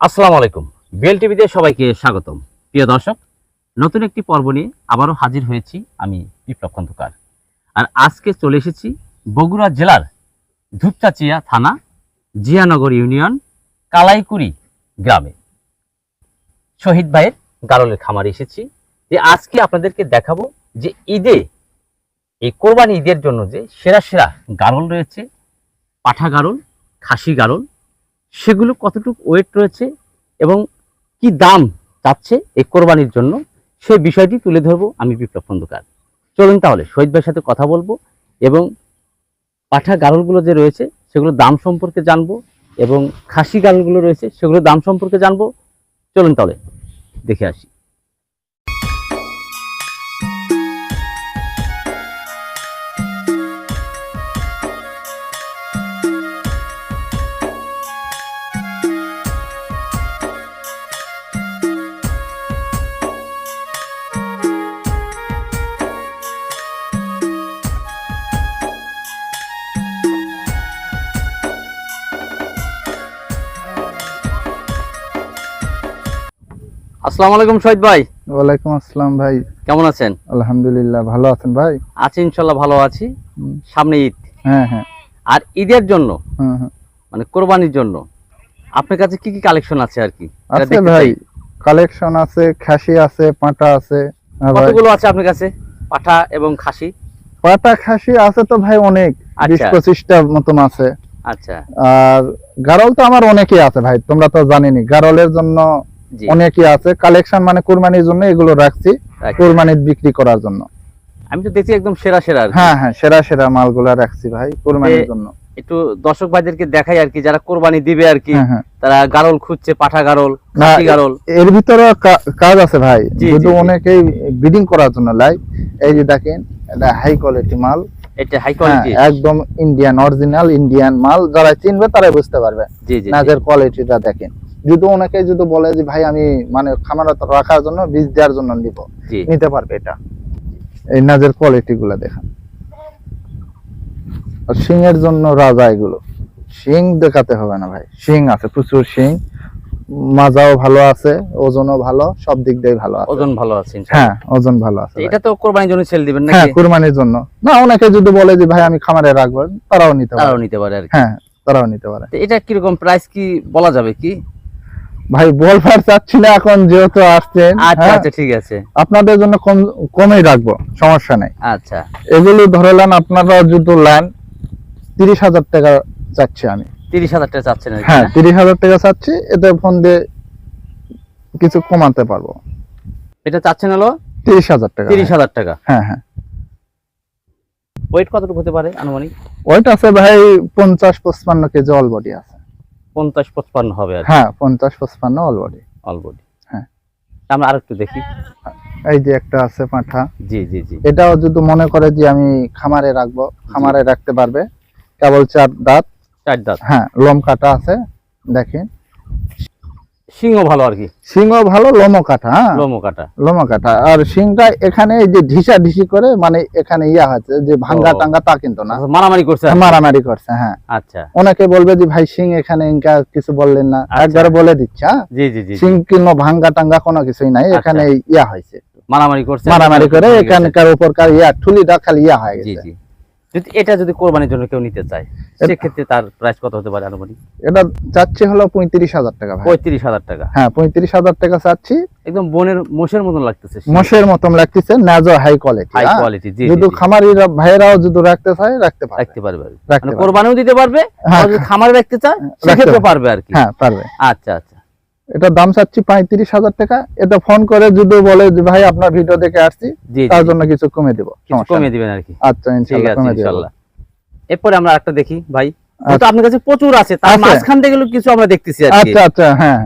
আসসালামু আলাইকুম। বেল টিভিতে সবাইকে স্বাগতম। প্রিয় দর্শক, নতুন একটি পর্ব নিয়ে আবারও হাজির হয়েছি আমি বিপ্লব খন্দকার। আর আজকে চলে এসেছি বগুড়া জেলার ধূপচাচিয়া থানা, জিয়ানগর ইউনিয়ন, কালাইকুড়ি গ্রামে। শহীদ ভাইয়ের গারলের খামারে এসেছি যে আজকে আপনাদেরকে দেখাবো যে ঈদে, এই কোরবানি ঈদের জন্য যে সেরা সেরা গারল রয়েছে, পাঠা গারল, খাসি গারল সেগুলো কতটুকু ওয়েট রয়েছে এবং কি দাম চাচ্ছে এই কোরবানির জন্য, সে বিষয়টি তুলে ধরবো আমি বিপ্লব খন্দকার। চলুন তাহলে শহীদ ভাইয়ের সাথে কথা বলব এবং পাঠা গারলগুলো যে রয়েছে সেগুলো দাম সম্পর্কে জানব এবং খাসি গারলগুলো রয়েছে সেগুলো দাম সম্পর্কে জানব। চলুন তাহলে দেখে আসি। আসসালামু আলাইকুম শহীদ ভাই। ওয়ালাইকুম আসসালাম ভাই। কেমন আছেন? আলহামদুলিল্লাহ ভালো আছেন ভাই? আছি ইনশাল্লাহ ভালো আছি। সামনে ঈদ। হ্যাঁ হ্যাঁ। আর ঈদের জন্য। মানে কোরবানির জন্য আপনার কাছে কি কি কালেকশন আছে আর কি? আছে ভাই কালেকশন আছে খাসি আছে পাটা আছে। হ্যাঁ কতগুলো আছে আপনার কাছে? পাঠা এবং খাসি? পাটা খাসি আছে তো ভাই অনেক। বিশ আচ্ছা। পঁচিশটা মতন আছে। আচ্ছা। আর গারল তো আমার অনেকই আছে ভাই তোমরা তো জানেনি। গারলের জন্য অনেকই আছে। কালেকশন মানে কুরবানির জন্য এগুলো রাখছি। কুরবানির বিক্রি করার জন্য। আমি তো দেখছি একদম সেরা সেরা হ্যাঁ হ্যাঁ সেরা সেরা মালগুলা রাখছি ভাই কুরবানির জন্য। একটু দর্শক ভাইদেরকে দেখাই আর কি যারা কোরবানি দিবে আর কি হ্যাঁ হ্যাঁ। তারা গারল খুঁজছে পাঠা গারল খাসি গারল। এর ভিতরে কাজ আছে ভাই জি। অনেকেই বিডিং করার জন্য লাই এই যে দেখেন এটা হাই কোয়ালিটি মাল। এটা হাই হ্যাঁ, কোয়ালিটি একদম ইন্ডিয়ান অরিজিনাল ইন্ডিয়ান মাল যারা চিনবে তারাই বুঝতে পারবে। জি জি জি। নাজের কোয়ালিটিটা দেখেন। যদি ওনাকে যদি বলে যে ভাই আমি মানে খামার রাখার জন্য বীজ দেওয়ার জন্য নিব। নিতে পারবে এটা। এই নাজের কোয়ালিটি গুলা দেখেন। আর শিং এর জন্য রাজা এগুলো। শিং দেখাতে হবে না ভাই। শিং আছে প্রচুর শিং। মাজাও ভালো আছে ওজনও ভালো সব দিক দিয়ে ভালো আছে। ওজন ভালো আছে হ্যাঁ ওজন ভালো আছে এটা তো কোরবানির জন্য সেল দিবেন হ্যাঁ নাকি কুরবানির জন্য। না অনেকে যদি বলে যে ভাই আমি খামারে রাখব তারাও নিতে পারে। তারাও নিতে পারে আর কি। হ্যাঁ তারাও নিতে পারে। এটা কীরকম প্রাইস কি বলা যাবে কি? ভাই বলবার চাচ্ছি না এখন যেহেতু আসছেন আচ্ছা হ্যাঁ, আচ্ছা ঠিক আছে। আপনাদের জন্য কম কমেই রাখব সমস্যা নেই। আচ্ছা। এগুলো ধরলেন আপনারা যদি নেন তিরিশ হাজার টাকা চাচ্ছি আমি। তিরিশ হাজার টাকা চাচ্ছেন হ্যাঁ? তিরিশ হাজার টাকা চাচ্ছি এতে ফোন দিয়ে কিছু কমাতে পারব। এটা চাচ্ছেন হলো? তিরিশ হাজার টাকা। তিরিশ হাজার টাকা। হ্যাঁ হ্যাঁ। ওয়েট কতটুকু হতে পারে আনুমানিক? ওয়েট আছে ভাই পঞ্চাশ পঁচপান্ন কেজি অল বডি আছে। পঞ্চাশ পঁচপান্ন হবে আর হ্যাঁ পঞ্চাশ পঁচপান্ন অলবডি অলবডি হ্যাঁ। আমরা আরেকটু দেখি। এই যে একটা আছে পাঁঠা। জি জি জি। এটাও যদি মনে করে যে আমি খামারে রাখব খামারে রাখতে পারবে। কেবল চার দাঁত। চার দাঁত। হ্যাঁ লোম কাটা আছে দেখেন। সিংহ ভালো আর কি। সিংহ ভালো কাটা হ্যাঁ? লোমো কাটা। লোমা কাটা। আর সিংটা এখানে যে ঢিসা ঢিসি করে মানে এখানে ইয়া হচ্ছে যে ভাঙ্গা টাঙ্গা তা কিন্তু না। মারামারি করছে মারামারি করছে হ্যাঁ। আচ্ছা। অনেকে বলবে যে ভাই সিং এখানে ইনকা কিছু বললেন না। আচ্ছা। একবারে বলে দিচ্ছে হ্যাঁ? জি জি জি জি। সিং কিনো ভাঙ্গা টাঙ্গা কোনো কিছুই নাই এখানে ইয়া হয়েছে। মারামারি করছে। মারামারি করে। এখানকার উপরকার ইয়া ঠুলিটা খালি ইয়া হয়ে জি গেছে। জি। যদি এটা যদি কোরবানির জন্য কেউ নিতে চায় সেক্ষেত্রে তার প্রাইস কত হতে পারে আনুমানিক? এটা চাচ্ছি হলো পঁয়ত্রিশ হাজার টাকা পঁয়ত্রিশ হাজার টাকা। হ্যাঁ পঁয়ত্রিশ হাজার টাকা চাচ্ছি। একদম বনের মোষের মতন লাগতেছে মোষের মতন লাগতেছে নাজো হাই কোয়ালিটি হাই কোয়ালিটি জি যদি জি। খামারিরা ভাইয়েরাও যদি রাখতে চায় রাখতে পারে রাখতে পারবে। মানে পারবে। কোরবানিও দিতে পারবে হ্যাঁ। আর যদি খামারে রাখতে চায় সেক্ষেত্রে পারবে আর কি। হ্যাঁ পারবে। আচ্ছা আচ্ছা। এটা দাম চাচ্ছি পঁয়ত্রিশ হাজার টাকা। এটা ফোন করে যদি বলে যে ভাই আপনার ভিডিও দেখে আসছি। তার জন্য কিছু কমে দিব। নেই। দিবেন আর কি। আচ্ছা ইনশাল্লাহ কমে এরপরে আমরা একটা দেখি ভাই। তো আচ্ছা। আপনার কাছে প্রচুর আছে। তার মাঝখান থেকে কিছু আমরা দেখতেছি আচ্ছা আচ্ছা হ্যাঁ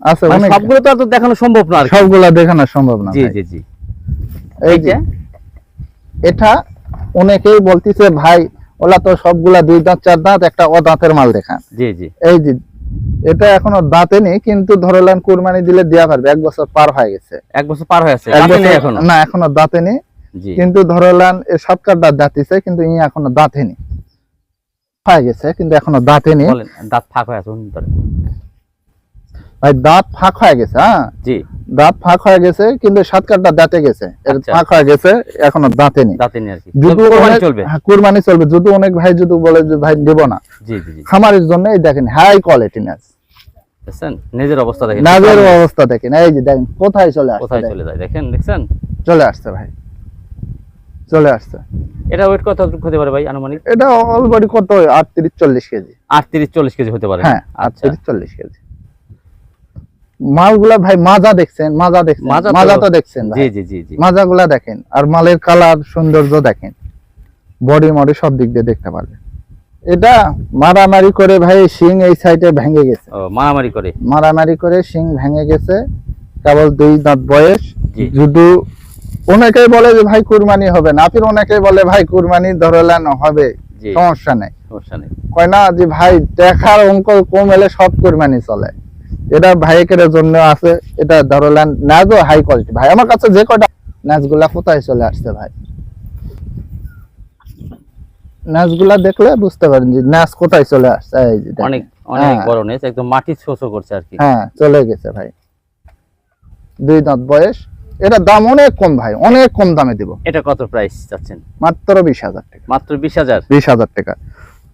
আছে মানে অনেক। সবগুলো তো আর তো দেখানো সম্ভব না। সবগুলা দেখানো সম্ভব না জি ভাই। জি জি। এই যে এটা অনেকেই বলতিছে ভাই ওলা তো সবগুলা দুই দাঁত চার দাঁত একটা ও দাঁতের মাল দেখান জি জি। এই যে এটা এখনও দাঁতে নেই কিন্তু ধরলেন কুরবানি দিলে দেওয়া পারবে এক বছর পার হয়ে গেছে। এক বছর পার হয়ে আছে এখনও? না এখনও দাঁতে নেই কিন্তু ধরলেন এ সাতকার দাঁত দাঁতিছে কিন্তু ই এখনও দাঁতে নেই। হয়ে গেছে কিন্তু এখনও দাঁতে নেই। দাঁত ফাঁক হয়ে আছে। ভাই দাঁত ফাঁক হয়ে গেছে হ্যাঁ? জি। দাঁত ফাঁক হয়ে গেছে কিন্তু সাত কাঠটা দাঁতে গেছে। আচ্ছা। ফাঁক হয়ে গেছে এখনও দাঁতে নেই। দাঁতে নিয়ে আর কি। যদি চলবে? হ্যাঁ, কুরবানি চলবে। যদি অনেক ভাই যদি বলে যে ভাই দেব না। জি জি জি। খামারের জন্য এই দেখেন হাই কোয়ালিটি নাচ নিজের অবস্থা দেখেন। নাজের অবস্থা দেখেন। এই যে দেখেন কোথায় চলে আসছে কোথায় দেখেন। চলে যায়? দেখেন দেখছেন? চলে আসছে ভাই। চলে আসছে। এটা ওয়েট কত হতে পারে ভাই আনুমানিক? এটা অলরেডি কত? আটত্রিশ চল্লিশ কেজি। আটত্রিশ চল্লিশ কেজি হতে পারে। হ্যাঁ আচ্ছা। আটত্রিশ চল্লিশ কেজি। মালগুলা ভাই মাজা দেখছেন মাজা দেখছেন মাজা তো- দেখছেন জি জি জি জি। মাজাগুলা দেখেন আর মালের কালার সৌন্দর্য দেখেন। বডি মডি সব দিক দিয়ে দেখতে পারবেন। এটা মারামারি করে ভাই শিং এই সাইডে ভেঙে গেছে। ও মারামারি করে? মারামারি করে শিং ভেঙে গেছে কেবল দুই দাঁত বয়স। যদি অনেকেই বলে যে ভাই কুরবানি হবে না ফির অনেকেই বলে ভাই কুরবানি ধরলেন হবে সমস্যা নেই। সমস্যা নেই। কয় না যে ভাই দেখার অঙ্ক কম এলে সব কুরবানি চলে। এটা ভাইকের জন্য আছে এটা ধরলেন নাচও হাই কোয়ালিটি ভাই আমার কাছে যে কটা নাচগুলা কোথায় চলে আসছে ভাই? নাচগুলা দেখলে বুঝতে পারেন যে নাচ কোথায় চলে আসছে এই যে অনেক অনেক হ্যাঁ। বড় নেচ একদম মাটি শোষো করছে আর কি। হ্যাঁ চলে গেছে ভাই। দুই দাঁত বয়স। এটা দাম অনেক কম ভাই অনেক কম দামে দিব। এটা কত প্রাইস চাচ্ছেন? মাত্র বিশ হাজার টাকা। মাত্র বিশ হাজার? বিশ হাজার টাকা।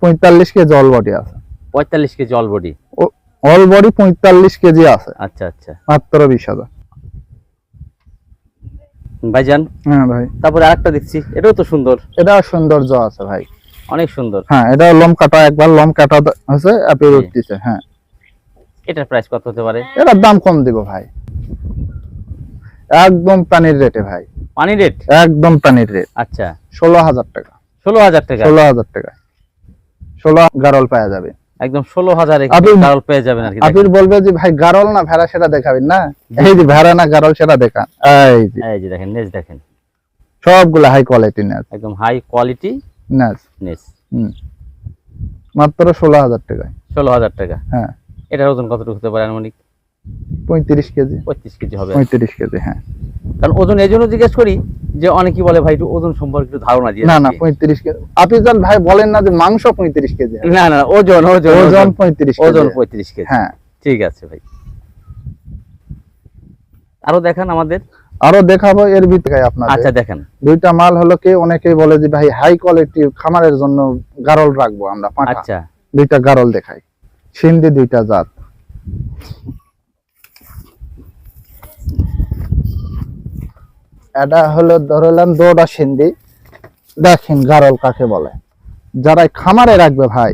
পঁয়তাল্লিশ কেজি জল বডি আছে। পঁয়তাল্লিশ KG all body all body পঁয়তাল্লিশ কেজি আছে। আচ্ছা আচ্ছা। মাত্র বিশ হাজার। ভাইজান হ্যাঁ ভাই। তারপরে আরেকটা দেখছি এটাও তো সুন্দর। এটা সৌন্দর্য আছে ভাই। অনেক সুন্দর। হ্যাঁ এটা লম কাটা একবার লম কাটা হচ্ছে আপনি উঠতেছে হ্যাঁ। এটার প্রাইস কত হতে পারে? এটার দাম কম দিব ভাই। একদম পানির রেটে ভাই। পানি রেট একদম পানির রেট আচ্ছা। ষোলো হাজার টাকা। ষোলো হাজার টাকা? ষোলো হাজার টাকা। ষোলো গারল পাওয়া যাবে। একদম ষোলো হাজার ডাল পেয়ে যাবেন আর কি আপনি বলবে যে ভাই গারল না ভেড়া সেটা দেখাবেন না? এই যে ভেড়া না গারল সেটা দেখান। এই যে। এই যে দেখেন নেচ দেখেন। সবগুলো হাই কোয়ালিটি নাচ একদম হাই কোয়ালিটি নেস। হুম। মাত্র ষোলো হাজার টাকায়। ষোলো হাজার টাকা। হ্যাঁ। এটার ওজন কতটুকু হতে পারে আনুমানিক? পঁয়ত্রিশ কেজি। পঁয়ত্রিশ কেজি হবে। পঁয়ত্রিশ কেজি হ্যাঁ। কারণ ওজন এই জন্য জিজ্ঞেস করি যে অনেকেই বলে ভাই একটু ওজন সম্পর্কে একটু ধারণা দিয়ে না না পঁয়ত্রিশ কেজি আপনি যান ভাই বলেন না যে মাংস পঁয়ত্রিশ কেজি না না ওজন ওজন ওজন পঁয়ত্রিশ ওজন পঁয়ত্রিশ কেজি। হ্যাঁ। ঠিক আছে ভাই। আরও দেখান আমাদের। আরও দেখাবো এর ভিতরে আপনার আচ্ছা দেখেন। দুইটা মাল হলো কি অনেকেই বলে যে ভাই হাই কোয়ালিটি খামারের জন্য গারল রাখব আমরা পাঁঠা আচ্ছা। দুইটা গারল দেখাই। সিন্ধি দুইটা জাত। এটা হলো ধরলাম দোটা সিন্ধি। দেখেন গারল কাকে বলে। যারা খামারে রাখবে ভাই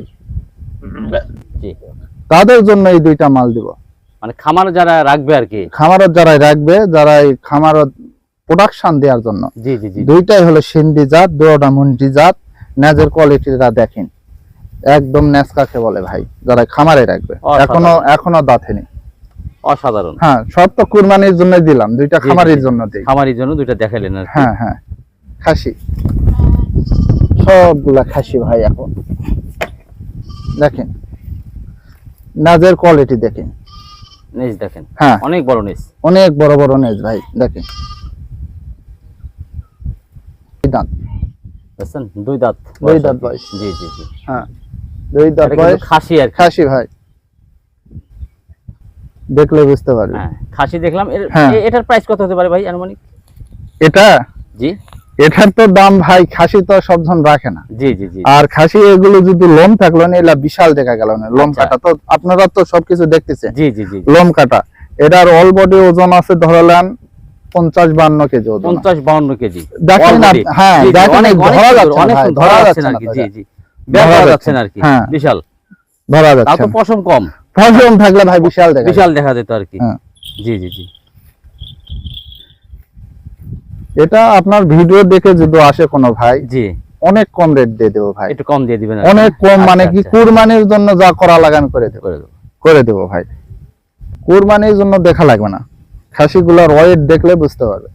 তাদের জন্য এই দুইটা মাল দিব। মানে খামার যারা রাখবে আর কি? খামারত যারাই রাখবে যারা এই খামারত প্রোডাকশন দেওয়ার জন্য। জি জি জি। দুইটাই হলো সিন্ধি জাত দুটা মুন্ডি জাত। ন্যাজের কোয়ালিটিটা দেখেন। একদম ন্যাজ কাকে বলে ভাই যারা খামারে রাখবে। এখনও এখনও দাঁতেনি অসাধারণ। হ্যাঁ সব তো কুরবানির জন্য দিলাম দুইটা খামারির জন্য দিই। খামারির জন্য দুইটা দেখাইলেন আর হ্যাঁ হ্যাঁ খাসি। সবগুলা খাসি ভাই এখন। দেখেন নাজের কোয়ালিটি দেখেন। নেজ দেখেন। হ্যাঁ। অনেক বড় নেজ। অনেক বড় বড় নেজ ভাই দেখেন। দাঁত। বুঝছেন? দুই দাঁত দুই দাঁত। বয়স। জি জি জি। হ্যাঁ দুই দাঁত বয়স। খাসি আর খাসি ভাই। দেখলে বুঝতে পারবে। হ্যাঁ খাসি দেখলাম। হ্যাঁ। এটার প্রাইস কত হতে পারে ভাই আনুমানিক? এটা? জি। এটার তো দাম ভাই খাসি তো সব জন রাখে না। জি জি জি। আর খাসি এগুলো যদি লোম থাকল না এগুলা বিশাল দেখা গেল না। লোম আচ্ছা। কাটা তো আপনারা তো সবকিছু দেখতেছেন। জি জি জি লোম কাটা। এটার অল বডি ওজন আছে ধরলেন পঞ্চাশ বান্ন কেজি ওজন। পঞ্চাশ বাউন্ন কেজি। দেখেন হ্যাঁ, দেখেন, অনেক ধরা যাচ্ছে অনেক ধরা যাচ্ছে না জি জি। ধরা যাচ্ছে না আর কি। হ্যাঁ। বিশাল ধরা তাও যাচ্ছে তো পশম কম। ফসল থাকলে ভাই বিশাল দেখা বিশাল দেখা যেত আর কি। হ্যাঁ। জি জি জি। এটা আপনার ভিডিও দেখে যদি আসে কোনো ভাই জি। অনেক কম রেট দিয়ে দেবো ভাই। একটু কম দিয়ে দিবেন অনেক কম মানে আচ্ছা, কি আচ্ছা, কুরবানির জন্য যা করা লাগান করে দেবো। করে দেবো। করে দেবো ভাই। কুরবানির জন্য দেখা লাগবে না। খাসিগুলোর ওয়েট দেখলে বুঝতে পারবে।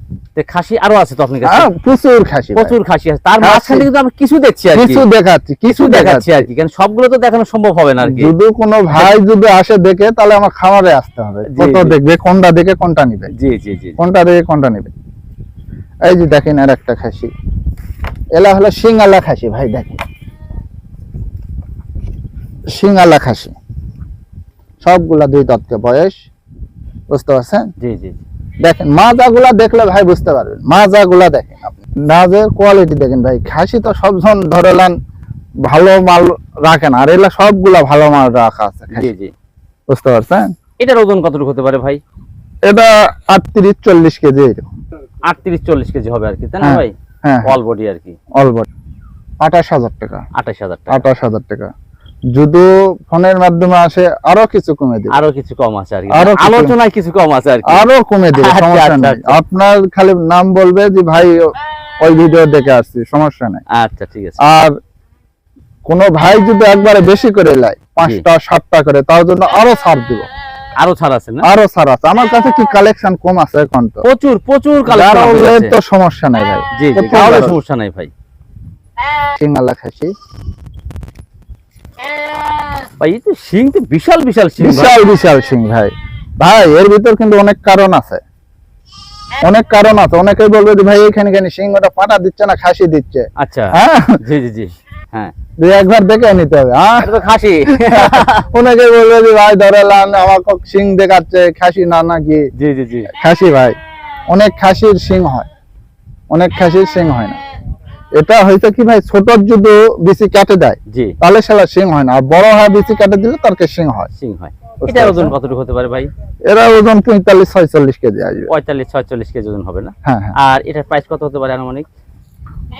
খাসি আরও আছে তো আপনার কাছে? প্রচুর খাসি প্রচুর খাসি আছে। তার মাঝখানে কিন্তু আমরা কিছু দেখছি আর কিছু দেখাচ্ছি কিছু দেখাচ্ছি দেখাচ্ছি। আর কি। কারণ সবগুলো তো দেখানো সম্ভব হবে না আর কি। যদি কোনো ভাই যদি আসে দেখে তাহলে আমার খামারে আসতে হবে। কত দেখবে কোনটা দেখে কোনটা নিবে? জি জি জি কোনটা দেখে কোনটা নিবে? এই যে দেখেন আর একটা খাসি। এলা হলো সিঙ্গালা খাসি ভাই দেখেন। সিঙ্গালা খাসি। সবগুলা দুই তত্ত্বে বয়স। বুঝতে পারছেন? জি জি। দেখেন মাজাগুলা দেখলে ভাই বুঝতে পারবেন মাজাগুলা দেখেন আপনি। নাজের কোয়ালিটি দেখেন ভাই খাসি তো সবজন ধরেলেন ভালো মাল রাখেন আর এগুলা সবগুলা ভালো মাল রাখা আছে জি জি। বুঝতে পারছেন? এটার ওজন কতটুকু হতে পারে ভাই? এটা আটত্রিশ চল্লিশ কেজি। আটত্রিশ চল্লিশ কেজি হবে আর কি তাই না হ্যাঁ। ভাই? হ্যাঁ অল বডি আর কি। অল্প আঠাশ হাজার টাকা। আঠাশ হাজার টাকা। আঠাশ হাজার টাকা। যদি ফোনের মাধ্যমে আসে আরও কিছু কমে দিবে। আরও কিছু কম আছে আর কি। আরও আলোচনায় কিছু কম আছে আর কি। আরও কমে দিবে আচ্ছা, সমস্যা আচ্ছা, নেই। আচ্ছা। আপনার খালি নাম বলবে যে ভাই ওই ভিডিও দেখে আসছি সমস্যা নেই। আচ্ছা ঠিক আছে। আর কোন ভাই যদি একবারে বেশি করে লাই পাঁচটা সাতটা করে তার জন্য আরও ছাড় দিব। আরও ছাড় আছে না? আরও ছাড় আছে। আমার কাছে কি কালেকশন কম আছে এখন তো? প্রচুর প্রচুর কালেকশন হলে তো সমস্যা নাই ভাই। জি জি সমস্যা নাই ভাই। সিঙ্গালা খাসি। ভাই এই তো শিং তো বিশাল বিশাল শিং বিশাল বিশাল ভাই। ভাই এর ভিতর কিন্তু অনেক কারণ আছে। অনেক কারণ আছে। অনেকেই বলবে যে ভাই এখানে কেন সিংহটা পাটা দিচ্ছে না খাসি দিচ্ছে? আচ্ছা। হ্যাঁ? জি জি জি। হ্যাঁ। দুই একবার দেখে নিতে হবে হ্যাঁ? তো খাসি। অনেকে বলবে যে ভাই ধরে লান আমাকে সিং দেখাচ্ছে খাসি না নাকি? জি জি জি। খাসি ভাই। অনেক খাসির সিং হয়। অনেক খাসির সিং হয় না। এটা হয়তো কি ভাই ছোট যদি বেশি কাটে দেয় জি। তাহলে সেটা সিং হয় না। আর বড় হয় বেশি কাটে দিলে তার সিং হয়? শিং হয়। এটার ওজন কতটুকু হতে পারে ভাই? এরা ওজন পঁয়তাল্লিশ ছয়চল্লিশ কেজি আসবে। পঁয়তাল্লিশ ছয়চল্লিশ কেজি ওজন হবে না? হ্যাঁ হ্যাঁ। আর এটার প্রাইস কত হতে পারে আনুমানিক?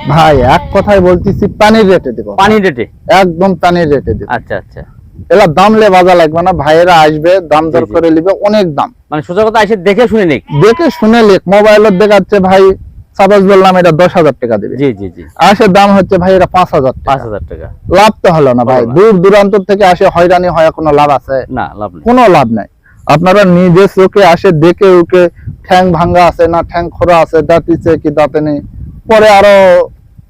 ভাই এক কথায় বলতেছি পানির রেটে দিব। পানি রেটে একদম পানির রেটে দিব। আচ্ছা আচ্ছা। এলা দাম লে বাজা লাগবে না ভাইয়েরা আসবে দাম দর। করে নিবে অনেক দাম। মানে সোজা কথা এসে দেখে শুনে নিক। দেখে শুনে লেখ মোবাইলত দেখাচ্ছে ভাই সাপোজ বললাম এটা দশ হাজার টাকা দিবে। জি জি জি। আসে দাম হচ্ছে ভাই এটা পাঁচ হাজার পাঁচ হাজার টাকা। লাভ তো হলো না ভাই। দূর দূরান্ত থেকে আসে হয়রানি হয় কোনো লাভ আছে? না লাভ কোনো লাভ নাই। আপনারা নিজে চোখে আসে দেখে উকে ঠ্যাং ভাঙ্গা আছে না ঠ্যাং খোরা আছে দাঁতিছে কি দাঁতে নেই পরে আরও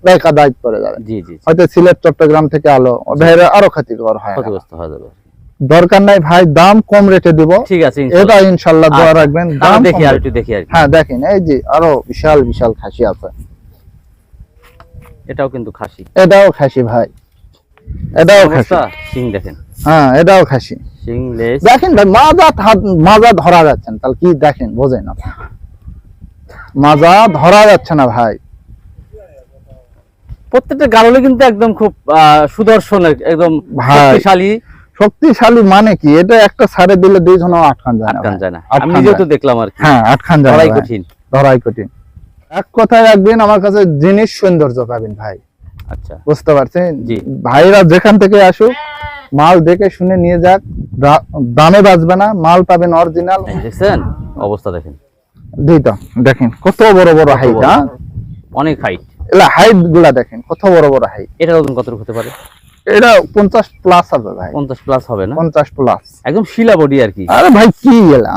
বেকা দায়িত্ব করে যাবে। জি জি। হয়তো সিলেট চট্টগ্রাম থেকে আলো ভাইরা আরও ক্ষতিকর হয়। ক্ষতিগ্রস্ত হয়ে যাবে। দরকার নাই ভাই দাম কম রেটে দিব। ঠিক আছে এটা ইনশাল্লাহ দোয়া আচ্ছা, রাখবেন। দাম দেখি আর একটু দেখি আর হ্যাঁ দেখেন এই যে আরও বিশাল বিশাল খাসি আছে। এটাও কিন্তু খাসি। এটাও খাসি ভাই। এটাও খাসি। শিং দেখেন। হ্যাঁ এটাও খাসি। শিং লেস। দেখেন ভাই মাজা মাজা ধরা যাচ্ছে না। তাহলে কি দেখেন বোঝেন না মাজা ধরা যাচ্ছে না ভাই। প্রত্যেকটা গারলে কিন্তু একদম খুব আহ, সুদর্শন একদম শক্তিশালী। শক্তিশালী মানে কি? এটা একটা সারে দিলে দুই জন আটখান যায় না যায় না। আমি আটকান তো দেখলাম আর কি। হ্যাঁ আটখান যায় ধরাই কঠিন। ধরাই কঠিন। এক কথায় রাখবেন আমার কাছে জিনিস সৌন্দর্য পাবেন ভাই। আচ্ছা। বুঝতে পারছেন? ভাইরা যেখান থেকে আসুক মাল দেখে শুনে নিয়ে যাক। দামে বাঁচবে না মাল পাবেন অরিজিনাল। দেখছেন? অবস্থা দেখেন। দুইটা দেখেন কত বড় বড় হাইট হ্যাঁ? অনেক হাইট এলা হাইটগুলা দেখেন কত বড় বড় হাইট এটার ওজন কতটুকু হতে পারে? এটা পঞ্চাশ প্লাস হবে ভাই। পঞ্চাশ প্লাস হবে না? পঞ্চাশ প্লাস একদম শিলা বডি আর কি। আরে ভাই কি এলা?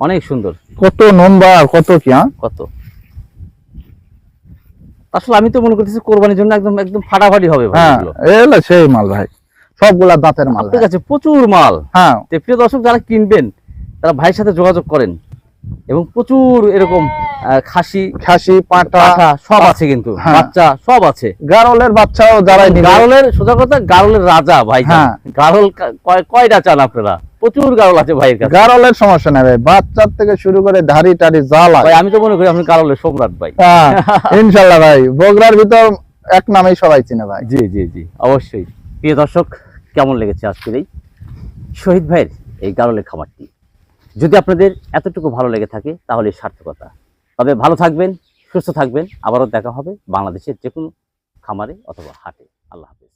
অনেক সুন্দর। কত নম্বর কত কি? কত? আসলে আমি তো মনে করতেছি কোরবানির জন্য একদম একদম ফাটাফাটি হবে ভাই হ্যাঁ এলা সেই মাল ভাই। সবগুলা দাঁতের মাল ভাই। কাছে প্রচুর মাল। হ্যাঁ। প্রিয় দর্শক যারা কিনবেন তারা ভাইয়ের সাথে যোগাযোগ করেন। এবং প্রচুর এরকম খাসি খাসি পাটা সব আছে কিন্তু। হ্যাঁ। বাচ্চা সব আছে। গারলের বাচ্চাও নিবে গারলের সোজা কথা গারলের রাজা ভাই হ্যাঁ। গারল কয়টা চান আপনারা? প্রচুর গারল আছে ভাইয়ের কাছে। গারলের সমস্যা নেই ভাই। বাচ্চার থেকে শুরু করে ধাড়ি টাড়ি লাগে। ভাই আমি তো মনে করি আপনি গারলের সম্রাট ভাই। হ্যাঁ, ইনশাল্লাহ ভাই। বগুড়ার ভিতর এক নামেই সবাই চিনে ভাই। জি জি জি। অবশ্যই। প্রিয় দর্শক কেমন লেগেছে আজকের এই শহীদ ভাইয়ের এই গারলের খাবারটি যদি আপনাদের এতটুকু ভালো লেগে থাকে তাহলে সার্থকতা। তবে ভালো থাকবেন, সুস্থ থাকবেন। আবারও দেখা হবে বাংলাদেশের যে কোনো খামারে অথবা হাটে। আল্লাহ হাফেজ।